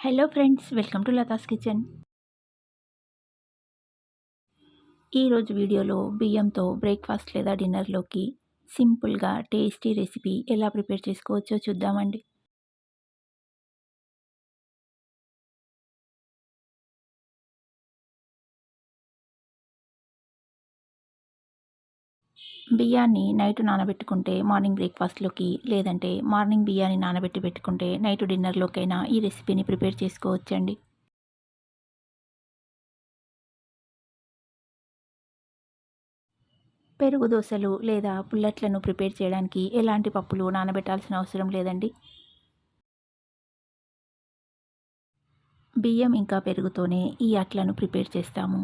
Hello friends welcome to Latha's kitchen ఈరోజు వీడియోలో బియ్యంతో బ్రేక్ఫాస్ట్ లేదా డిన్నర్లోకి సింపుల్గా టేస్టీ రెసిపీ ఎలా ప్రిపేర్ చేసుకోవచ్చో చూద్దామండి. బియ్యాన్ని నైట్ నానబెట్టుకుంటే మార్నింగ్ బ్రేక్ఫాస్ట్లోకి లేదంటే మార్నింగ్ బియ్యాన్ని నానబెట్టి పెట్టుకుంటే నైట్ డిన్నర్లోకైనా ఈ రెసిపీని ప్రిపేర్ చేసుకోవచ్చండి. పెరుగు దోశలు లేదా పుల్లట్లను ప్రిపేర్ చేయడానికి ఎలాంటి పప్పులు నానబెట్టాల్సిన అవసరం లేదండి. బియ్యం ఇంకా పెరుగుతోనే ఈ అట్లను ప్రిపేర్ చేస్తాము.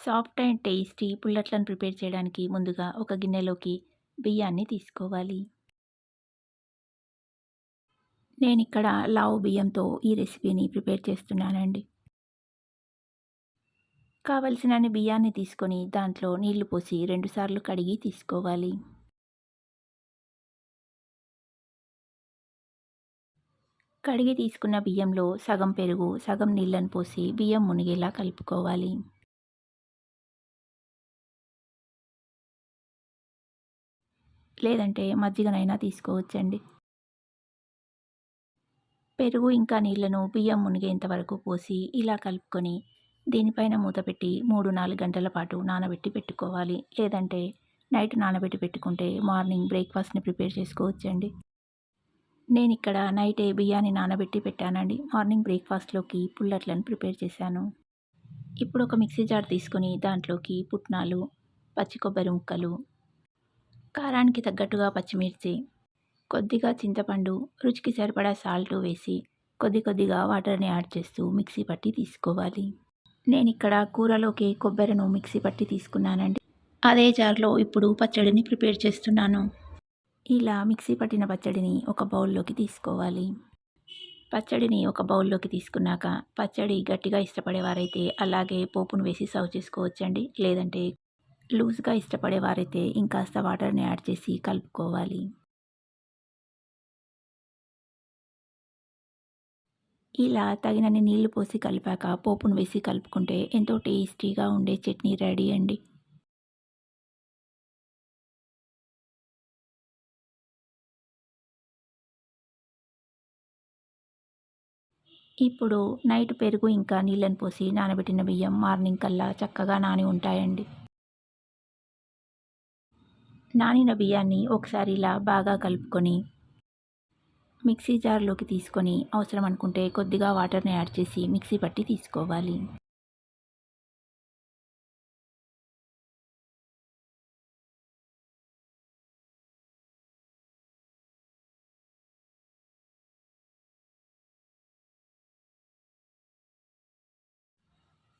సాఫ్ట్ అండ్ టేస్టీ పుల్లట్లను ప్రిపేర్ చేయడానికి ముందుగా ఒక గిన్నెలోకి బియ్యాన్ని తీసుకోవాలి. నేను ఇక్కడ లావు బియ్యంతో ఈ రెసిపీని ప్రిపేర్ చేస్తున్నానండి. కావలసినన్ని బియ్యాన్ని తీసుకొని దాంట్లో నీళ్ళు పోసి రెండుసార్లు కడిగి తీసుకోవాలి. కడిగి తీసుకున్న బియ్యంలో సగం పెరుగు సగం నీళ్ళను పోసి బియ్యం మునిగేలా కలుపుకోవాలి. లేదంటే మజ్జిగనైనా తీసుకోవచ్చండి. పెరుగు ఇంకా నీళ్ళను బియ్యం మునిగేంత వరకు పోసి ఇలా కలుపుకొని దీనిపైన మూత పెట్టి మూడు నాలుగు గంటల పాటు నానబెట్టి పెట్టుకోవాలి. లేదంటే నైట్ నానబెట్టి పెట్టుకుంటే మార్నింగ్ బ్రేక్ఫాస్ట్ని ప్రిపేర్ చేసుకోవచ్చండి. నేను ఇక్కడ నైటే బియ్యాన్ని నానబెట్టి పెట్టానండి. మార్నింగ్ బ్రేక్ఫాస్ట్లోకి పుల్లట్లను ప్రిపేర్ చేశాను. ఇప్పుడు ఒక మిక్సీ జార్ తీసుకొని దాంట్లోకి పుట్నాలు పచ్చి కొబ్బరి ముక్కలు కారానికి తగ్గట్టుగా పచ్చిమిర్చి కొద్దిగా చింతపండు రుచికి సరిపడా సాల్ట్ వేసి కొద్ది కొద్దిగా వాటర్ని యాడ్ చేస్తూ మిక్సీ పట్టి తీసుకోవాలి. నేను ఇక్కడ కూరలోకి కొబ్బరిను మిక్సీ పట్టి తీసుకున్నానండి. అదే జార్లో ఇప్పుడు పచ్చడిని ప్రిపేర్ చేస్తున్నాను. ఇలా మిక్సీ పట్టిన పచ్చడిని ఒక బౌల్లోకి తీసుకోవాలి. పచ్చడిని ఒక బౌల్లోకి తీసుకున్నాక పచ్చడి గట్టిగా ఇష్టపడేవారైతే అలాగే పోపును వేసి సర్వ్ చేసుకోవచ్చండి. లేదంటే లూజ్గా ఇష్టపడేవారైతే ఇంకాస్త వాటర్ని యాడ్ చేసి కలుపుకోవాలి. ఇలా తగినన్ని నీళ్ళు పోసి కలిపాక పోపును వేసి కలుపుకుంటే ఎంతో టేస్టీగా ఉండే చట్నీ రెడీ అండి. ఇప్పుడు నైట్ పెరుగు ఇంకా నీళ్ళని పోసి నానబెట్టిన బియ్యం మార్నింగ్ కల్లా చక్కగా నాని ఉంటాయండి. నానిన బియ్యాన్ని ఒకసారి ఇలా బాగా కలుపుకొని మిక్సీ జార్లోకి తీసుకొని అవసరం అనుకుంటే కొద్దిగా వాటర్ని యాడ్ చేసి మిక్సీ పట్టి తీసుకోవాలి.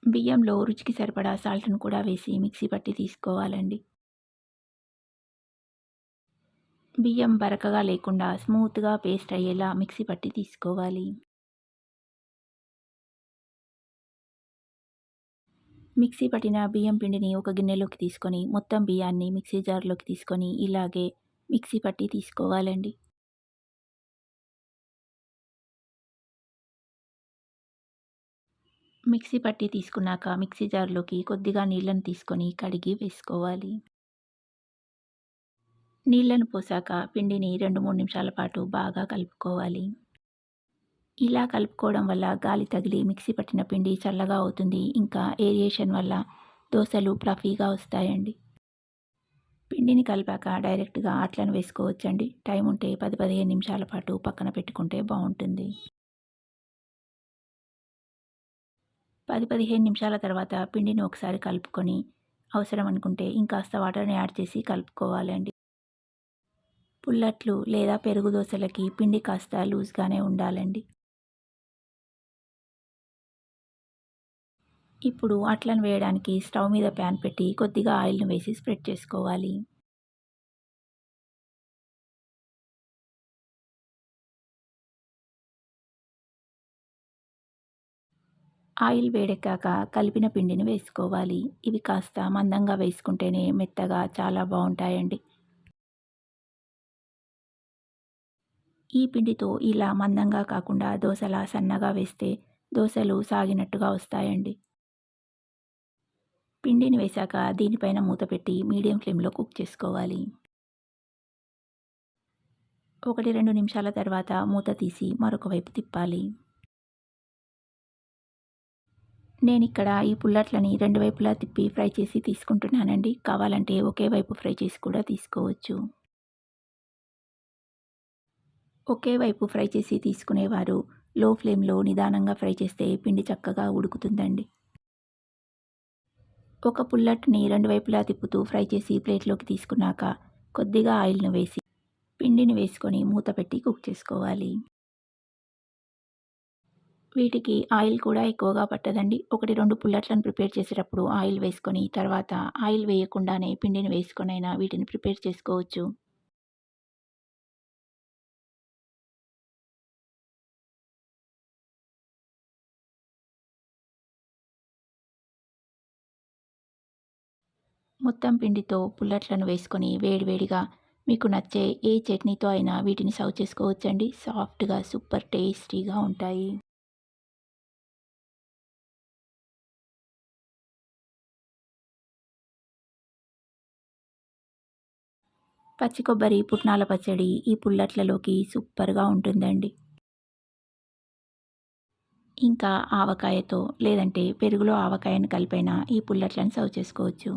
బియ్యంలో రుచికి సరిపడా సాల్ట్ను కూడా వేసి మిక్సీ పట్టి తీసుకోవాలండి. బియ్యం బరకగా లేకుండా స్మూత్గా పేస్ట్ అయ్యేలా మిక్సీ పట్టి తీసుకోవాలి. మిక్సీ పట్టిన బియ్యం పిండిని ఒక గిన్నెలోకి తీసుకొని మొత్తం బియ్యాన్ని మిక్సీ జార్లోకి తీసుకొని ఇలాగే మిక్సీ పట్టి తీసుకోవాలండి. మిక్సీ పట్టి తీసుకున్నాక మిక్సీ జార్లోకి కొద్దిగా నీళ్ళని తీసుకొని కడిగి వేసుకోవాలి. నీళ్ళను పోసాక పిండిని రెండు మూడు నిమిషాల పాటు బాగా కలుపుకోవాలి. ఇలా కలుపుకోవడం వల్ల గాలి తగిలి మిక్సీ పట్టిన పిండి చల్లగా అవుతుంది. ఇంకా ఏరియేషన్ వల్ల దోశలు ఫ్లఫీగా వస్తాయండి. పిండిని కలిపాక డైరెక్ట్గా అట్లను వేసుకోవచ్చండి. టైం ఉంటే పది పదిహేను నిమిషాల పాటు పక్కన పెట్టుకుంటే బాగుంటుంది. పది పదిహేను నిమిషాల తర్వాత పిండిని ఒకసారి కలుపుకొని అవసరం అనుకుంటే ఇంకాస్త వాటర్ని యాడ్ చేసి కలుపుకోవాలండి. పుల్లట్లు లేదా పెరుగు దోశలకి పిండి కాస్త లూజ్గానే ఉండాలండి. ఇప్పుడు అట్లను వేయడానికి స్టవ్ మీద ప్యాన్ పెట్టి కొద్దిగా ఆయిల్ను వేసి స్ప్రెడ్ చేసుకోవాలి. ఆయిల్ వేడెక్కాక కలిపిన పిండిని వేసుకోవాలి. ఇవి కాస్త మందంగా వేసుకుంటేనే మెత్తగా చాలా బాగుంటాయండి. ఈ పిండితో ఇలా మందంగా కాకుండా దోశలా సన్నగా వేస్తే దోశలు సాగినట్టుగా వస్తాయండి. పిండిని వేశాక దీనిపైన మూత పెట్టి మీడియం ఫ్లేమ్లో కుక్ చేసుకోవాలి. ఒకటి రెండు నిమిషాల తర్వాత మూత తీసి మరొక వైపు తిప్పాలి. నేను ఇక్కడ ఈ పుల్లట్లని రెండు వైపులా తిప్పి ఫ్రై చేసి తీసుకుంటున్నానండి. కావాలంటే ఒకే వైపు ఫ్రై చేసి కూడా తీసుకోవచ్చు. ఒకే వైపు ఫ్రై చేసి తీసుకునేవారు. లో ఫ్లేమ్లో నిదానంగా ఫ్రై చేస్తే పిండి చక్కగా ఉడుకుతుందండి. ఒక పుల్లట్ని రెండు వైపులా తిప్పుతూ ఫ్రై చేసి ప్లేట్లోకి తీసుకున్నాక కొద్దిగా ఆయిల్ను వేసి పిండిని వేసుకొని మూత పెట్టి కుక్ చేసుకోవాలి. వీటికి ఆయిల్ కూడా ఎక్కువగా పట్టదండి. ఒకటి రెండు పుల్లట్లను ప్రిపేర్ చేసేటప్పుడు ఆయిల్ వేసుకొని తర్వాత ఆయిల్ వేయకుండానే పిండిని వేసుకొనైనా వీటిని ప్రిపేర్ చేసుకోవచ్చు. మొత్తం పిండితో పుల్లట్లను వేసుకొని వేడివేడిగా మీకు నచ్చే ఏ చట్నీతో అయినా వీటిని సర్వ్ చేసుకోవచ్చండి. సాఫ్ట్గా సూపర్ టేస్టీగా ఉంటాయి. పచ్చి కొబ్బరి పుట్నాల పచ్చడి ఈ పుల్లట్లలోకి సూపర్గా ఉంటుందండి. ఇంకా ఆవకాయతో లేదంటే పెరుగులో ఆవకాయను కలిపైన ఈ పుల్లట్లను సర్వ్ చేసుకోవచ్చు.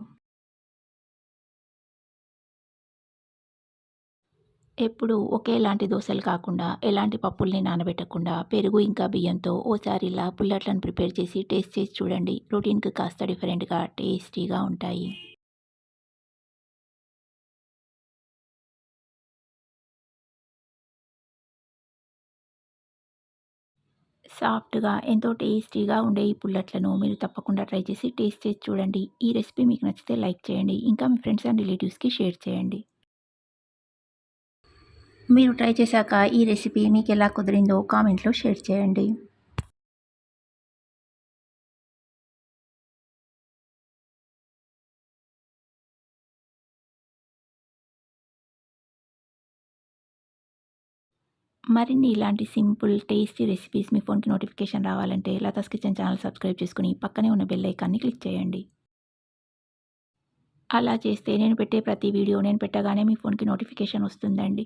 ఎప్పుడు ఒకేలాంటి దోశలు కాకుండా ఎలాంటి పప్పుల్ని నానబెట్టకుండా పెరుగు ఇంకా బియ్యంతో ఓసారి ఇలా పుల్లట్లను ప్రిపేర్ చేసి టేస్ట్ చేసి చూడండి. రొటీన్కి కాస్త డిఫరెంట్గా టేస్టీగా ఉంటాయి. సాఫ్ట్గా ఎంతో టేస్టీగా ఉండే ఈ పుల్లట్లను మీరు తప్పకుండా ట్రై చేసి టేస్ట్ చేసి చూడండి. ఈ రెసిపీ మీకు నచ్చితే లైక్ చేయండి. ఇంకా మీ ఫ్రెండ్స్ అండ్ రిలేటివ్స్కి షేర్ చేయండి. మీరు ట్రై చేశాక ఈ రెసిపీ మీకు ఎలా కుదిరిందో కామెంట్లో షేర్ చేయండి. మరిన్ని ఇలాంటి సింపుల్ టేస్టీ రెసిపీస్ మీ ఫోన్కి నోటిఫికేషన్ రావాలంటే లతాస్ కిచెన్ ఛానల్ సబ్స్క్రైబ్ చేసుకుని పక్కనే ఉన్న బెల్ ఐకాన్ని క్లిక్ చేయండి. అలా చేస్తే నేను పెట్టే ప్రతి వీడియో నేను పెట్టగానే మీ ఫోన్కి నోటిఫికేషన్ వస్తుందండి.